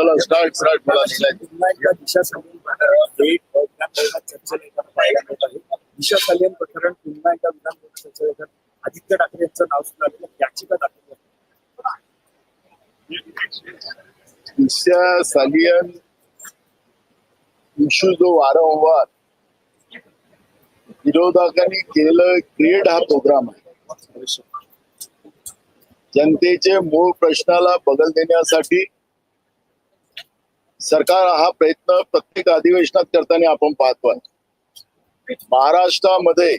चला start start मला दिशा सालियन प्रकरण पुन्हा एकदा आदित्य ठाकरे यांचं नाव सुद्धा आलेलं. याचिका दाखल. दिशा सालियन इश्यू जो वारंवार विरोधकांनी केलेलं क्रिएट हा प्रोग्राम आहे. जनतेचे मूळ प्रश्नाला बगल देण्यासाठी सरकार हा प्रयत्न प्रत्येक अधिवेशनात करताना आपण पाहतोय महाराष्ट्रामध्ये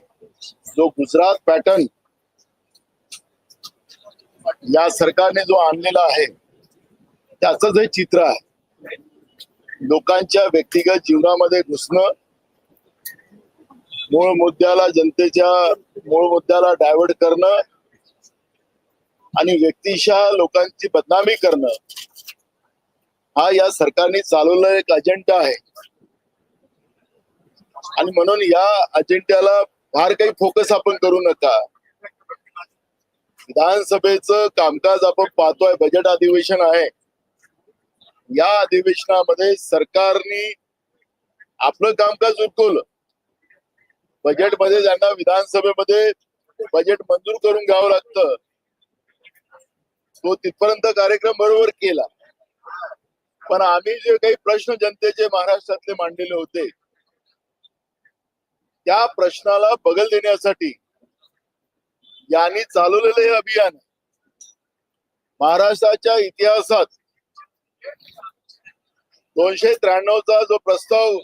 जो गुजरात पॅटर्न या सरकारने जो आणलेला आहे त्याच हे चित्र आहे लोकांच्या व्यक्तिगत जीवनामध्ये घुसणं मूळ मुद्द्याला जनतेच्या मूळ मुद्द्याला डायव्हर्ट करणं आणि व्यक्तिशः लोकांची बदनामी करणं हा या सरकारने चालवलेला एक अजेंडा आहे. आणि म्हणून या अजेंड्याला फार काही फोकस आपण करू नका. विधानसभेचं कामकाज आपण पाहतोय बजेट अधिवेशन आहे. या अधिवेशनामध्ये सरकारने आपलं कामकाज उरकवलं. बजेटमध्ये ज्यांना विधानसभेमध्ये बजेट मंजूर करून घ्यावं लागतं तो तिथपर्यंत कार्यक्रम बरोबर केला. पण आम्ही जे काही प्रश्न जनतेचे महाराष्ट्रातले मांडलेले होते त्या प्रश्नाला बगल देण्यासाठी यांनी चालवलेलं हे अभियान महाराष्ट्राच्या इतिहासात दोनशे त्र्याण्णवचा जो प्रस्ताव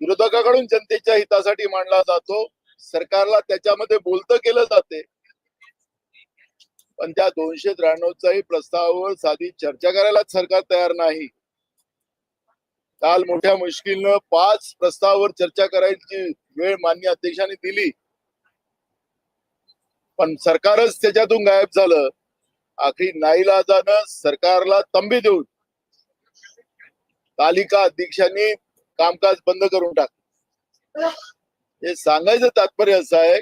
विरोधकाकडून जनतेच्या हितासाठी मांडला जातो सरकारला त्याच्यामध्ये बोलतं केलं जाते. पण त्या दोनशे त्र्याण्णवचाही प्रस्तावावर साधी चर्चा करायलाच सरकार तयार नाही. काल मोठ्या मुश्किलनं पाच प्रस्तावावर चर्चा करायची वेळ मान्य अध्यक्षांनी दिली. पण सरकारच त्याच्यातून गायब झालं. आखरी नाईलाजानं सरकारला तंबी देऊन तालिका अध्यक्षांनी कामकाज बंद करून टाक हे सांगायचं तात्पर्य असं आहे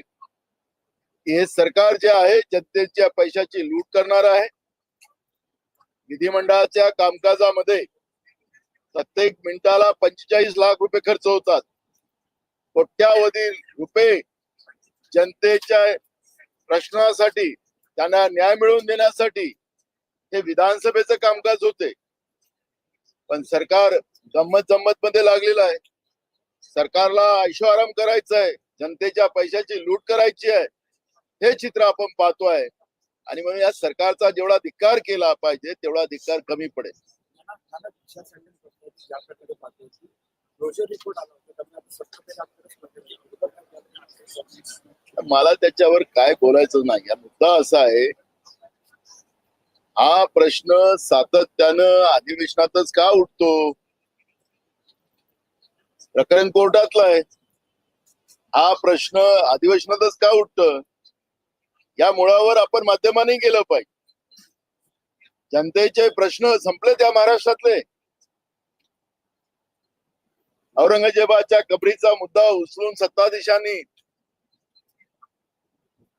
हे सरकार जे आहे जनतेच्या पैशाची लूट करणार आहे. विधिमंडळाच्या कामकाजामध्ये प्रत्येक मिनिटाला पंचेचाळीस लाख रुपये खर्च होतात. कोट्यावधी रुपये जनतेच्या प्रश्नासाठी त्यांना न्याय मिळवून देण्यासाठी हे विधानसभेचं कामकाज होते. पण सरकार गंमत जम्मत मध्ये लागलेलं आहे. सरकारला ऐशो आराम करायचा आहे जनतेच्या पैशाची लूट करायची आहे. हे चित्र आपण पाहतोय. आणि म्हणून या सरकारचा जेवढा धिक्कार केला पाहिजे तेवढा धिक्कार कमी पडेल. मला- त्याच्यावर काय बोलायचं नाही. हा मुद्दा असा आहे हा प्रश्न सातत्यानं अधिवेशनातच का उठतो? प्रकरण कोर्टातला आहे. हा प्रश्न अधिवेशनातच का उठत? या मुळावर आपण माध्यमांनी गेलं पाहिजे. जनतेचे प्रश्न संपले त्या महाराष्ट्रातले. औरंगजेबाच्या कबरीचा मुद्दा उचलून सत्ताधीशांनी.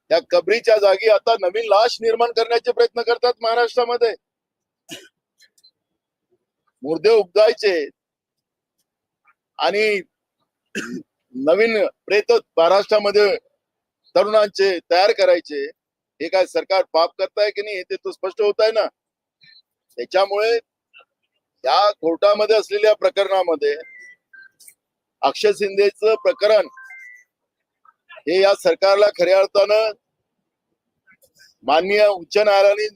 त्या कबरीच्या जागी आता नवीन लाश निर्माण करण्याचे प्रयत्न करतात महाराष्ट्रामध्ये. मुर्दे उपजायचे आणि नवीन प्रेत महाराष्ट्रामध्ये तरुणांचे तयार करायचे हे काय सरकार पाप करताय की नाही ते तो स्पष्ट होत आहे ना? त्याच्यामुळे या कोर्टामध्ये असलेल्या प्रकरणामध्ये अक्षय शिंदेच प्रकरण हे या सरकारला खऱ्या अर्थानं माननीय उच्च न्यायालयाने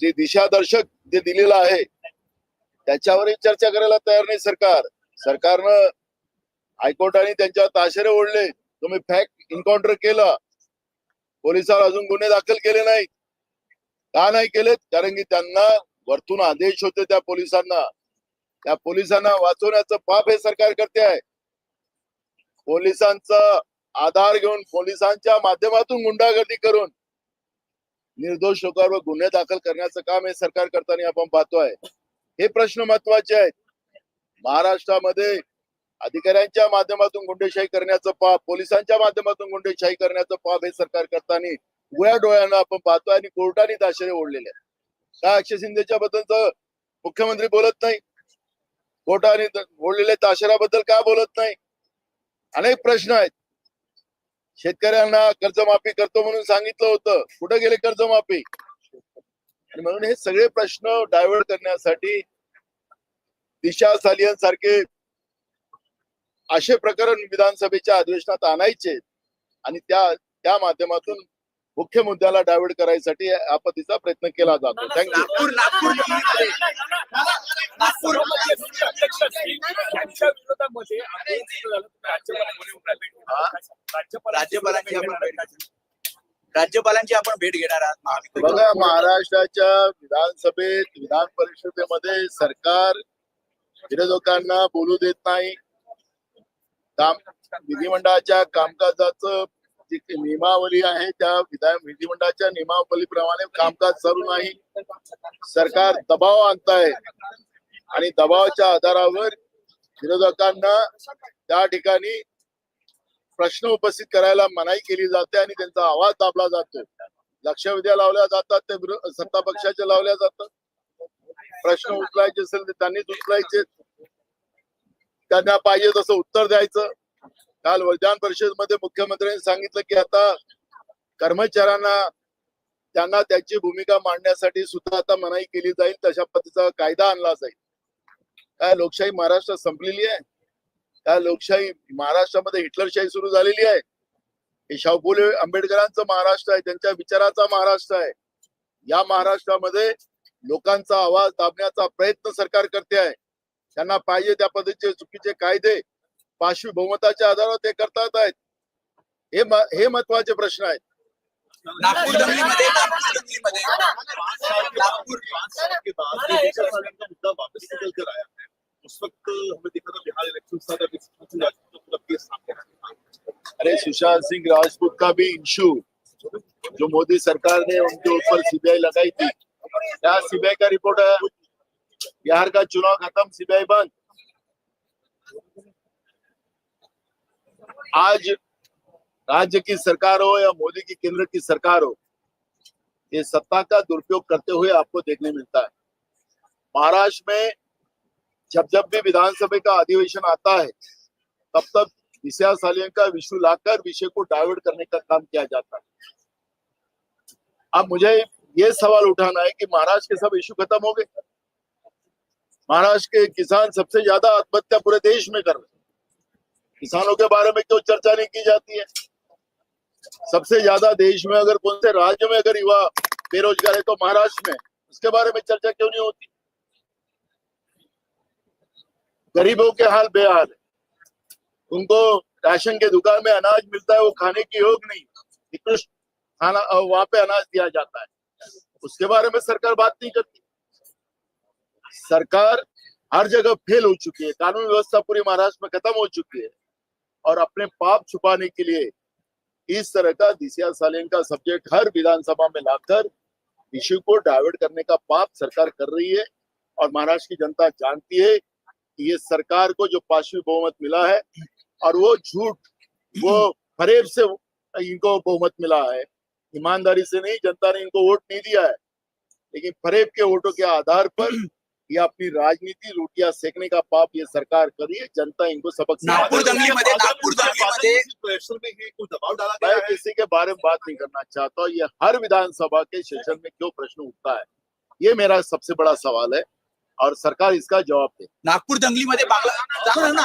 जे दिशादर्शक जे दिलेलं आहे त्याच्यावरही चर्चा करायला तयार नाही सरकार. सरकारनं हायकोर्टाने त्यांच्या ताशेरे ओढले. तुम्ही फॅक्ट एन्काउंटर केलं. पोलिसांवर अजून गुन्हे दाखल केले नाहीत. का नाही केलेत? कारण की त्यांना वरतून आदेश होते त्या पोलिसांना. त्या पोलिसांना वाचवण्याचं पाप हे सरकार करते आहे. पोलिसांचा आधार घेऊन पोलिसांच्या माध्यमातून गुंडागर्दी करून निर्दोष लोकांवर गुन्हे दाखल करण्याचं काम हे सरकार करताना आपण पाहतोय. हे प्रश्न महत्त्वाचे आहेत. महाराष्ट्रामध्ये अधिकाऱ्यांच्या माध्यमातून गुंडेशाही करण्याचं पाप पोलिसांच्या माध्यमातून गुंडेशाही करण्याचं पाप हे सरकार करताना उघड्या डोळ्यानं आपण पाहतोय आणि कोर्टाने ताशेरे ओढलेले आहेत काय अक्षय शिंदेच्या बद्दलच मुख्यमंत्री बोलत नाही? कोर्टाने आणि ताशेराबद्दल का बोलत नाही? अनेक प्रश्न आहेत. शेतकऱ्यांना कर्जमाफी करतो म्हणून सांगितलं होतं. कुठं गेले कर्जमाफी? आणि म्हणून हे सगळे प्रश्न डायव्हर्ट करण्यासाठी दिशा सालियन सारखे असे प्रकरण विधानसभेच्या अधिवेशनात आणायचे आणि त्या त्या माध्यमातून मुख्य मुद्द्याला डायव्हर्ट करायसाठी या पद्धतीचा प्रयत्न केला जातो. राज्यपालांची आपण भेट घेणार. राज्यपालांची आपण भेट घेणार आहात. बघा महाराष्ट्राच्या विधानसभेत विधान परिषदेमध्ये सरकार विरोधकांना बोलू देत नाही. काम विधिमंडळाच्या कामकाजाचं जी नियमावली आहे त्या विधान विधिमंडळाच्या नियमावलीप्रमाणे कामकाज चालू नाही. सरकार दबाव आणत आहे आणि दबावाच्या आधारावर विरोधकांना त्या ठिकाणी प्रश्न उपस्थित करायला मनाई केली जाते आणि त्यांचा आवाज दाबला जातो. लक्षवेध्या लावल्या जातात ते सत्ता पक्षाचे लावल्या जातात. प्रश्न उचलायचे असेल तर त्यांनीच उचलायचे. त्यांना पाहिजे तसं उत्तर द्यायचं. काल विधान परिषदेमध्ये मुख्यमंत्र्यांनी सांगितलं की आता कर्मचाऱ्यांना त्यांना त्यांची भूमिका मांडण्यासाठी सुद्धा आता मनाई केली जाईल तशा पद्धतीचा कायदा आणला जाईल. काय लोकशाही महाराष्ट्रात संपलेली आहे? काय लोकशाही महाराष्ट्रामध्ये हिटलरशाही सुरू झालेली आहे? हे शाहफुले आंबेडकरांचं महाराष्ट्र आहे त्यांच्या विचाराचा महाराष्ट्र आहे. या महाराष्ट्रामध्ये लोकांचा आवाज दाबण्याचा प्रयत्न सरकार करते आहे. त्यांना पाहिजे त्या पद्धतीचे चुकीचे कायदे पाशवी बहुमताच्या आधारावर ते करतात आहेत. हे हे महत्त्वाचे प्रश्न आहेत. नागपूर दंगलीमध्ये नागपूर दंगलीमध्ये मुद्दा वापस निकल कर आया है उस वक्त हमें देखा था बिहार इलेक्शन था आया। अरे सुशांत सिंह राजपूत का भी इशू जो मोदी सरकार ने उनके ऊपर सीबीआई लगाई थी. क्या सीबीआई का रिपोर्ट है? बिहार का चुनाव खत्म, सीबीआई बंद। आज राज्य की सरकार हो या मोदी की केंद्र की सरकार हो, ये सत्ता का दुरुपयोग करते हुए आपको देखने मिलता है। महाराष्ट्र में जब जब भी विधानसभा का अधिवेशन आता है, तब तक विषया का विषय लाकर विषय को डाइवर्ट करने का काम किया जाता है। अब मुझे ये सवाल उठाना है कि महाराष्ट्र के सब इश्यू खत्म हो गए। महाराष्ट्र के किसान सबसे ज़्यादा आत्महत्या पूरे देश में कर रहे किसानों के बारे में क्यों चर्चा नहीं की जाती है? सबसे ज़्यादा देश में अगर कौन से राज्य में अगर युवा बेरोजगार है तो महाराष्ट्र में, उसके बारे में चर्चा क्यों नहीं होती? गरीबों के हाल बेहाल है। उनको राशन के दुकान में अनाज मिलता है, वो खाने की योग नहीं। खाना, वहाँ पे अनाज दिया जाता है। उसके बारे में सरकार बात नहीं करती। सरकार हर जगह फेल हो चुकी है। कानून व्यवस्था पूरी महाराष्ट्र में खत्म हो चुकी है। और अपने पाप छुपाने के लिए इस तरह का दिसिया सालेन का सब्जेक्ट हर विधानसभा में लाकर इश्यू को डाइवर्ट करने का पाप सरकार कर रही है और महाराष्ट्र की जनता जानती है कि ये सरकार को जो पाशवी बहुमत मिला है और वो झूठ, वो फरेब से इनको बहुमत मिला है। ईमानदारी से नहीं, जनता ने इनको वोट नहीं दिया है। लेकिन फरेब के वोटों के आधार पर ये अपनी राजनीति रोटियाँ सेकने का पाप ये सरकार कर रही है जनता इनको सबक नागपूर। दंगलीमध्ये दंगलीमध्ये दबाव डाला गया मैं है? किसी के बारे में बात नहीं करना चाहता हूँ। ये हर विधानसभा के सेशन में क्यों प्रश्न उठता है? ये मेरा सबसे बड़ा सवाल है और सरकार इसका जवाब दे। नागपूर दंगलीमध्ये बांगला ना